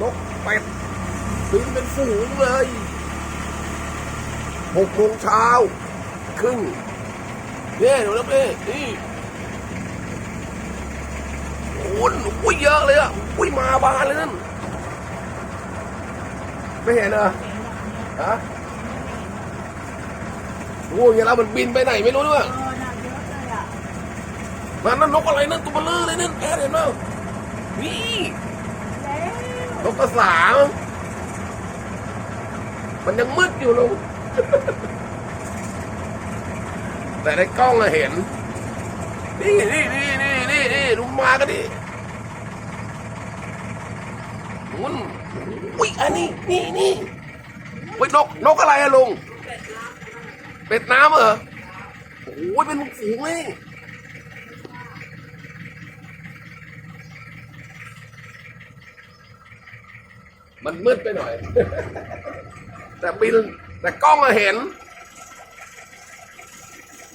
นกเป็ดบินเป็นฝูงเลยหกโมงเช้าครึ่งเนี่ยดูแล้วนี่นี่โอ้โหอุ้ยเยอะเลยอะอุ้ยมาบานเลยนั่นไม่เห็นเหรอฮะโอ้ยเวลามันบินไปไหนไม่รู้ด้วยเออน่ะเยอะเลยอะนั่นนั่นนกอะไรนั่นตัวเบลอเลยนั่นแอดเห็นไหมนี่แล้ว นกกระสามันยังมืดอยู่ลุงแต่ในกล้องอะเห็น นี่นี่นี่นี่นี่นี่ลุงมากันดิมุนอุ้ยอันนี้นี่นี่เฮ้ยนกนกอะไรอะลุง เป็ดน้ำเหรอ โอ้ยเป็นฝูงเลย มันมืดไปหน่อย แต่บินแต่กล้องเห็น